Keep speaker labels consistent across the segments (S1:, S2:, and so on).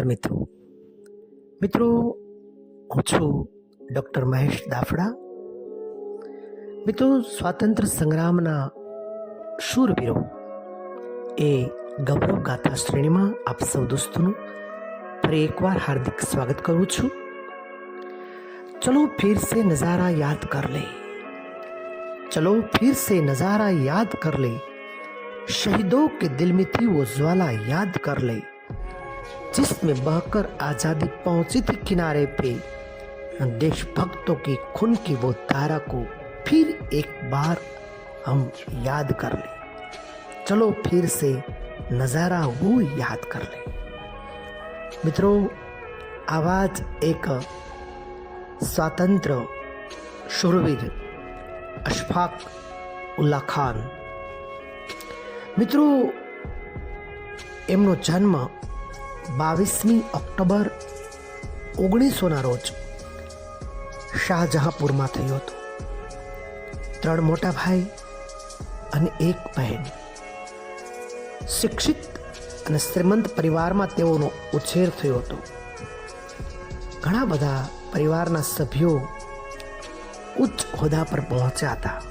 S1: નમસ્કાર મિત્રો મિત્રો હું છું ડૉક્ટર મહેશ દાફડા મિત્રો સ્વાતંત્ર્ય સંગ્રામના શૂરવીરો એ ગૌરવ ગાથા શ્રેણીમાં આપ સૌ દોસ્તોનું ફરી એકવાર હાર્દિક સ્વાગત કરું છું ચલો ફિર સે નઝારા યાદ કર લે चलो फिर से नजारा याद कर ले शहीदों के दिल में थी वो ज्वाला याद कर ले जिसमें बहकर आजादी पहुंची थी किनारे पे देशभक्तों की खून की वो धारा को फिर एक बार हम याद कर ले चलो फिर से नजारा वो याद कर ले મિત્રો આવા જ એક સ્વાતંત્ર્ય શૂરવીર અશફાક ઉલ્લા ખાન મિત્રો એમનો જન્મ બાવીસમી ઓક્ટોબર ઓગણીસોના રોજ શાહજહાંપુરમાં થયો હતો. ત્રણ મોટા ભાઈ અને એક બહેન. શિક્ષિત અને શ્રીમંત પરિવારમાં તેઓનો ઉછેર થયો હતો. ઘણા બધા પરિવારના સભ્યો ઉચ્ચ હોદ્દા પર પહોંચ્યા હતા.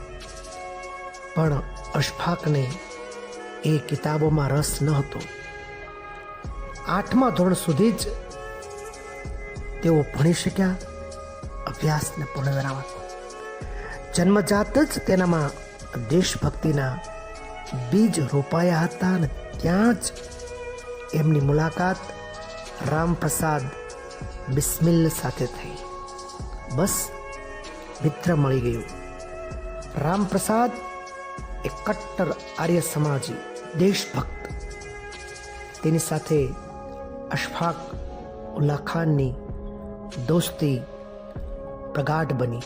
S1: પણ અશફાકને એ કિતાબોમાં રસ ન હતો આઠમા ધોરણ સુધી જ તેઓ ભણી શક્યા, અભ્યાસને પૂર્ણ આપ્યો જન્મજાત જ તેનામાં દેશભક્તિના બીજ રોપાયા હતા અને ત્યાં જ એમની મુલાકાત રામપ્રસાદ બિસ્મિલ સાથે થઈ. બસ મિત્ર મળી ગયું. રામપ્રસાદ એ કટ્ટર આર્ય સમાજી, દેશભક્ત. તેની સાથે અશફાક ઉલ્લા ખાનની દોસ્તી પ્રગાઢ બની.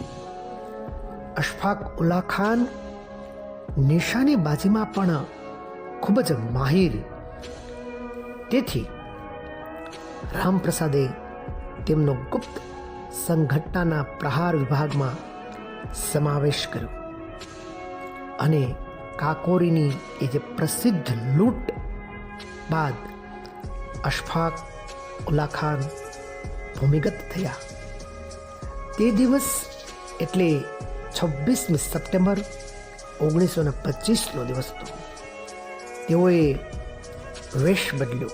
S1: અશફાક ઉલ્લા ખાન નિશાનેબાજીમાં પણ ખૂબ જ માહિર. તેથી રામપ્રસાદે તેમનો ગુપ્ત સંઘટનાના પ્રહાર વિભાગમાં સમાવેશ કર્યો. અને કાકોરીની એ જે પ્રસિદ્ધ લૂંટ બાદ અશફાક ઉલ્લા ભૂમિગત થયા. તે દિવસ એટલે છવ્વીસમી સપ્ટેમ્બર ઓગણીસો ને પચીસનો દિવસ હતો. તેઓએ વેશ બદલ્યો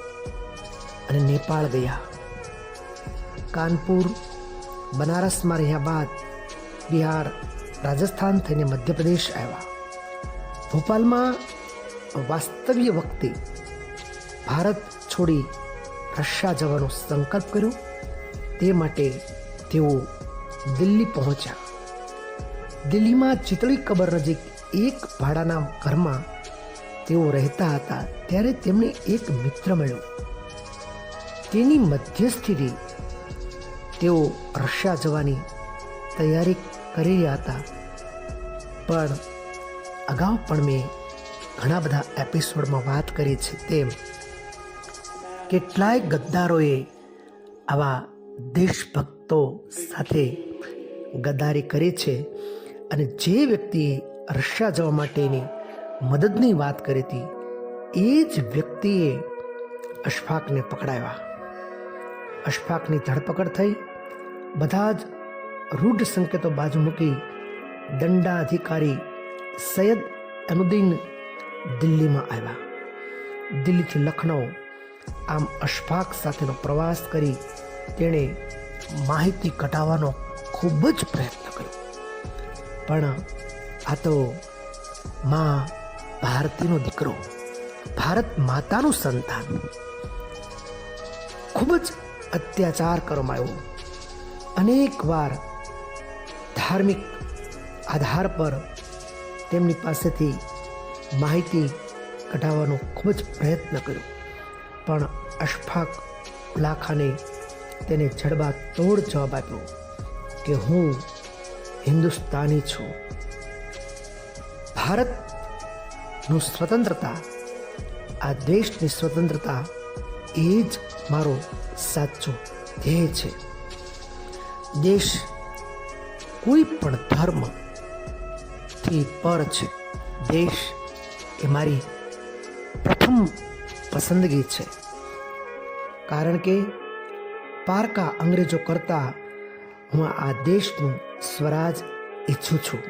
S1: અને નેપાળ ગયા. કાનપુર, બનારસમાં રહ્યા બાદ બિહાર, રાજસ્થાન થઈને મધ્યપ્રદેશ આવ્યા. ભોપાલમાં વાસ્તવ્ય વખતે ભારત છોડી રશિયા જવાનો સંકલ્પ કર્યો. તે માટે તેઓ દિલ્હી પહોંચ્યા. દિલ્હીમાં ચિતળી કબર નજીક એક ભાડાના ઘરમાં તેઓ રહેતા હતા. ત્યારે તેમને એક મિત્ર મળ્યો. તેની મધ્યસ્થીથી તેઓ રશિયા જવાની તૈયારી કરી રહ્યા હતા. પણ અગાઉ પણ મેં ઘણા બધા એપિસોડમાં વાત કરી છે તેમ કેટલાય ગદ્દારોએ આવા દેશભક્તો સાથે ગદ્દારી કરી છે અને જે વ્યક્તિએ રશિયા જવા માટેની મદદની વાત કરી હતી, એ જ વ્યક્તિએ અશફાકને પકડાવ્યા. અશફાકની ધરપકડ થઈ, બધા જ રૂઢ સંકેતો બાજુ મૂકી દંડા અધિકારી સૈયદ અનુદ્દીન દિલ્હીમાં આવ્યા. દિલ્હીથી લખનઉ આમ અશફાક સાથેનો પ્રવાસ કરી તેણે માહિતી કઢાવવાનો ખૂબ જ પ્રયત્ન કર્યો. પણ આ તો મા ભારતીનો દીકરો, ભારત માતાનું સંતાન. ખૂબ જ અત્યાચાર કરવામાં આવ્યો. અનેક વાર ધાર્મિક આધાર પર તેમની પાસેથી માહિતી કઢાવવાનો ખૂબ જ પ્રયત્ન કર્યો. પણ અશફાક ઉલાખાને તેને જડબા તોડ જવાબ આપ્યો કે હું હિન્દુસ્તાની છું. ભારતનું સ્વતંત્રતા, આ દેશની સ્વતંત્રતા એ જ મારો સાચો ધ્યેય છે. દેશ કોઈ પણ ધર્મથી પર છે. દેશ એ મારી પ્રથમ પસંદગી છે. કારણ કે પારકા અંગ્રેજો કરતા હું આ દેશનું સ્વરાજ ઈચ્છું છું.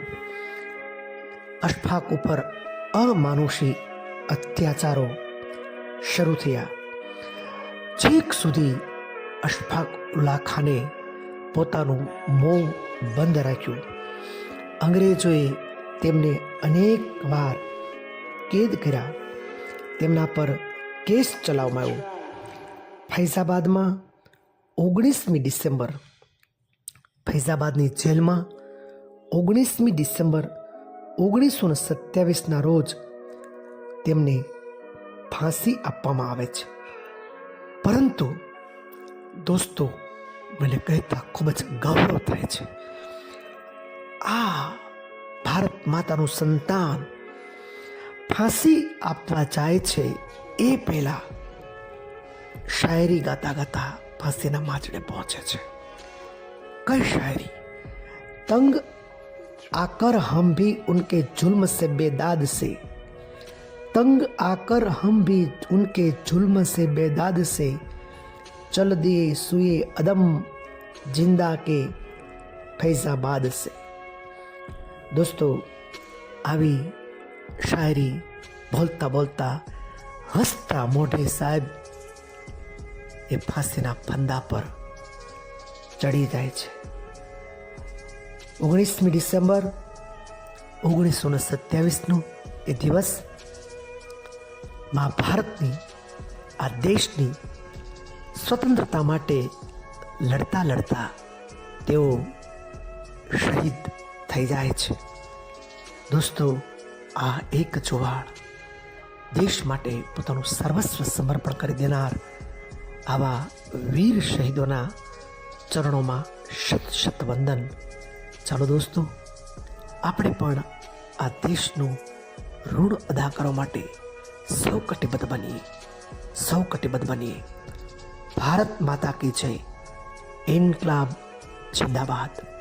S1: અશફાક ઉપર અમાનુષી અત્યાચારો શરૂ થયા. છેક સુધી અશફાક ઉલ્લા ખાને પોતાનું મોં બંધ રાખ્યું. અંગ્રેજોએ તેમને અનેક વાર કેદ કર્યા. તેમના પર કેસ ચલાવવામાં આવ્યો. ફૈઝાબાદમાં ઓગણીસમી ડિસેમ્બર, ફૈઝાબાદની જેલમાં ઓગણીસમી ડિસેમ્બર ઓગણીસો ને સત્યાવીસના રોજ તેમને ફાંસી આપવામાં આવે છે. પરંતુ દોસ્તો, મને કહેતા ખૂબ જ ગૌરવ થાય છે. આ ભારત માતાનું સંતાન ફાંસી આપવા જાય છે એ પહેલા શાયરી ગાતા ગાતા ફાંસીના માચડે પહોંચે છે કઈ શાયરી तंग आकर हम भी उनके जुल्म से बेदाद से तंग आकर हम भी उनके जुल्म से बेदाद से चल दिए सुए अदम जिंदा के फैजाबाद से દોસ્તો આવી શાયરી બોલતા બોલતા હસતા મોઢે સાહેબ એ ફાંસીના ફંદા પર ચડી જાય છે. ઓગણીસમી ડિસેમ્બર ઓગણીસો ને સત્યાવીસનો એ દિવસ મા ભારતની આ દેશની સ્વતંત્રતા માટે લડતા લડતા તેઓ શહીદ થઈ જાય છે. દોસ્તો, આ એક જોવાળ દેશ માટે પોતાનું સર્વસ્વ સમર્પણ કરી દેનાર આવા વીર શહીદોના ચરણોમાં શત શત વંદન. ચાલો દોસ્તો, આપણે પણ આ દેશનું ઋણ અદા કરવા માટે સૌ કટિબદ્ધ બનીએ સૌ કટિબદ્ધ બનીએ. ભારત માતા કી જય. ઇન્કલાબ જિંદાબાદ.